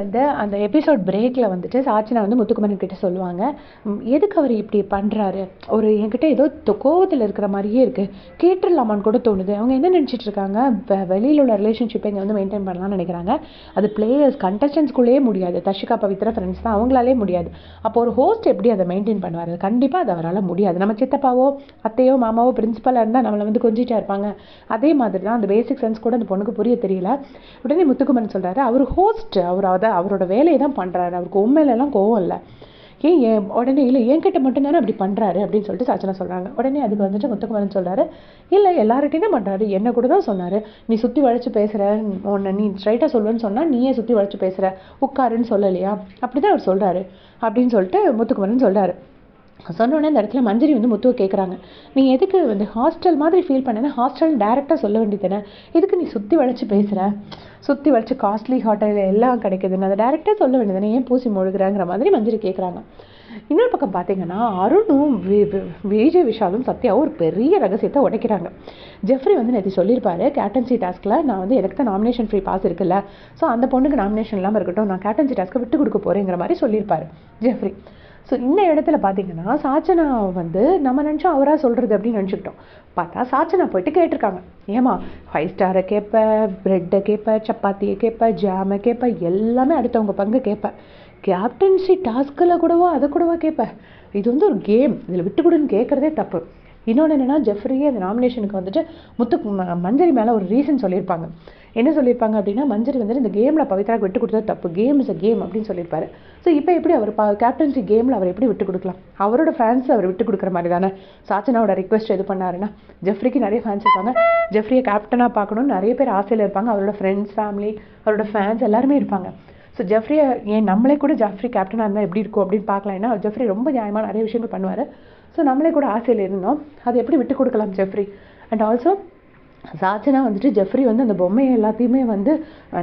வந்து அந்த எபிசோட் பிரேக்கில் வந்துட்டு சாட்சினா வந்து முத்துக்குமரன் கிட்ட சொல்லுவாங்க எதுக்கு அவர் இப்படி பண்ணுறாரு ஒரு என்கிட்ட ஏதோ கோவத்தில் இருக்கிற மாதிரியே இருக்குது கேட்டுடலாமான்னு கூட தோணுது. அவங்க என்ன நினச்சிட்டு இருக்காங்க? வெளியில் உள்ள ரிலேஷன்ஷிப்பை இங்கே வந்து மெயின்டைன் பண்ணலாம்னு நினைக்கிறாங்க. அது பிளேயர்ஸ் கண்டஸ்டன்ஸ்குள்ளேயே முடியாது. தஷிகா பவித்ரா ஃப்ரெண்ட்ஸ் தான். அவங்களாலே முடியாது. அப்போ ஒரு ஹோஸ்ட் எப்படி அதை மெயின்டைன் பண்ணுவார்? கண்டிப்பாக அது அவரால் முடியாது. நம்ம சித்தப்பாவோ அத்தையோ மாமாவோ பிரின்ஸிபலாக இருந்தால் நம்மளை வந்து கொஞ்சிட்டா இருப்பாங்க. அதே மாதிரி தான் அந்த பேசிக் சென்ஸ் கூட அந்த பொண்ணுக்கு புரிய தெரியல. உடனே முத்துக்குமரன் சொல்கிறாரு அவர் ஹோஸ்ட் அவர் அதை அவரோட வேலையை தான் பண்ணுறாரு அவருக்கு உண்மையிலலாம் கோவம் இல்லை. ஏன் ஏன் உடனே இல்லை என்கிட்ட மட்டும்தானே அப்படி பண்ணுறாரு அப்படின்னு சொல்லிட்டு சாச்சனா சொல்கிறாங்க உடனே அதுக்கு வந்துட்டு முத்துக்குமரன் சொல்கிறாரு இல்லை எல்லார்கிட்டையும் தான் பண்ணுறாரு என்ன கூட தான் சொன்னார். நீ சுற்றி வளைச்சு பேசுகிற உன்னை நீ ஸ்ட்ரைட்டாக சொல்லுவேன்னு சொன்னால் நீயே சுற்றி வளைச்சு பேசுகிற உட்காருன்னு சொல்லலையா? அப்படிதான் அவர் சொல்கிறாரு அப்படின்னு சொல்லிட்டு முத்துக்குமரன் சொல்கிறாரு சொன்னோடனே இந்த இடத்துல மஞ்சரி வந்து முத்துவை கேட்குறாங்க நீ எதுக்கு வந்து ஹாஸ்டல் மாதிரி ஃபீல் பண்ணேன்னா ஹாஸ்டல் டேரெக்டாக சொல்ல வேண்டியதானே எதுக்கு நீ சுற்றி வளைச்சி பேசுகிற சுற்றி வளைச்சி காஸ்ட்லி ஹோட்டல் எல்லாம் கிடைக்குதுன்னு அதை டேரெக்டாக சொல்ல வேண்டியதானே ஏன் பூசி முழுகிறாங்கிற மாதிரி மஞ்சரி கேட்குறாங்க இன்னொரு பக்கம் பார்த்தீங்கன்னா அருணும் வி- விஜய் விஷாலும் சத்யாவும் ஒரு பெரிய ரகசியத்தை உடைக்கிறாங்க. ஜெஃப்ரி வந்து நேற்று சொல்லியிருப்பாரு கேப்டன்சி டாஸ்கில் நான் வந்து எனக்கு தான் நாமினேஷன் ஃப்ரீ பாஸ் இருக்குல்ல? ஸோ அந்த பொண்ணுக்கு நாமினேஷன் இல்லாமல் இருக்கட்டும் நான் கேப்டன்சி டாஸ்க்கை விட்டு கொடுக்க போகிறேங்கிற மாதிரி சொல்லியிருப்பாரு ஜெஃப்ரி. ஸோ இந்த இடத்துல பார்த்தீங்கன்னா சாச்சனா வந்து நம்ம நினச்சோம் அவராக சொல்கிறது அப்படின்னு நினச்சிக்கிட்டோம். பார்த்தா சாச்சனா போயிட்டு கேட்டிருக்காங்க. ஏமா ஃபைவ் ஸ்டாரை கேட்பேன் ப்ரெட்டை கேட்பேன் சப்பாத்தியை கேட்பேன் ஜாமை கேட்பேன் எல்லாமே அடுத்தவங்க பங்கு கேட்பேன் கேப்டன்சி டாஸ்கில் கூடவா அதை கூடவா கேட்பேன் இது வந்து ஒரு கேம் இதில் விட்டு கொடுன்னு கேட்குறதே தப்பு. இன்னொன்று என்னென்னா ஜெஃப்ரியே அந்த நாமினேஷனுக்கு வந்துட்டு முத்து ம- மஞ்சரி மேலே ஒரு ரீசன் சொல்லியிருப்பாங்க. என்ன சொல்லியிருப்பாங்க அப்படின்னா மஞ்சரி வந்துட்டு இந்த கேமில் பவித்ராக்கு விட்டு கொடுத்தது தப்பு. கேம் இஸ் அ கேம் அப்படின்னு சொல்லியிருப்பாரு. ஸோ இப்போ எப்படி அவர் ப கேப்டன்சி கேமில் அவர் எப்படி விட்டு கொடுக்கலாம்? அவரோட ஃபேன்ஸ் அவர் விட்டு கொடுக்குற மாதிரி தானே? சாச்சனாவோட ரிக்வெஸ்ட் எது பண்ணாருன்னா ஜெஃப்ரிக்கு நிறைய ஃபேன்ஸ் இருப்பாங்க ஜெஃப்ரியை கேப்டனாக பார்க்கணும்னு நிறைய பேர் ஆசையில் இருப்பாங்க. அவரோட ஃப்ரெண்ட்ஸ் ஃபேமிலி அவரோட ஃபேன்ஸ் எல்லாருமே இருப்பாங்க. ஸோ ஜெஃப்ரியை ஏன் நம்மளே கூட ஜெஃப்ரி கேப்டனாக இருந்தால் எப்படி இருக்கும் அப்படின்னு பார்க்கலாம். ஏன்னா ஜெஃப்ரி ரொம்ப நியாயமாக நிறைய விஷயங்கள் பண்ணுவார். ஸோ நம்மளே கூட ஆசையில் இருந்தோம். அதை எப்படி விட்டு கொடுக்கலாம் ஜெஃப்ரி அண்ட் ஆல்சோ சாச்சனா வந்துட்டு ஜெஃப்ரி வந்து அந்த பொம்மையை எல்லாத்தையுமே வந்து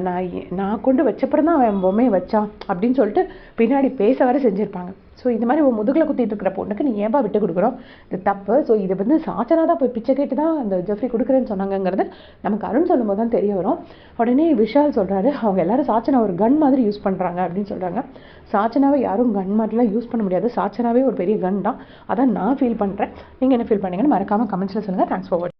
நான் நான் கொண்டு வச்சப்பறம் தான் அவன் பொம்மையை வச்சான் அப்படின்னு சொல்லிட்டு பின்னாடி பேச வர செஞ்சுருப்பாங்க. ஸோ இந்த மாதிரி உன் முதுகில் குத்திட்டு இருக்கிற பொண்ணுக்கு நீ ஏன்பா விட்டு கொடுக்குறோம்? இது தப்பு. ஸோ இது வந்து சாச்சனா தான் போய் பிச்சை கேட்டு தான் அந்த ஜெஃப்ரி கொடுக்குறேன்னு சொன்னாங்கங்கிறது நமக்கு அருண் சொல்லும்போது தான் தெரிய வரும். உடனே விஷால் சொல்கிறாரு அவங்க எல்லாரும் சாச்சனா ஒரு கன் மாதிரி யூஸ் பண்ணுறாங்க அப்படின்னு சொல்கிறாங்க சாச்சனாவை யாரும் கன் மாதிரிலாம் யூஸ் பண்ண முடியாது. சாச்சனாவே ஒரு பெரிய கன் தான். அதான் நான் ஃபீல் பண்ணுறேன் நீங்கள் என்ன ஃபீல் பண்ணீங்கன்னு மறக்காமல் கமெண்ட்ஸில் சொல்லுங்கள் தேங்க்ஸ் ஃபார்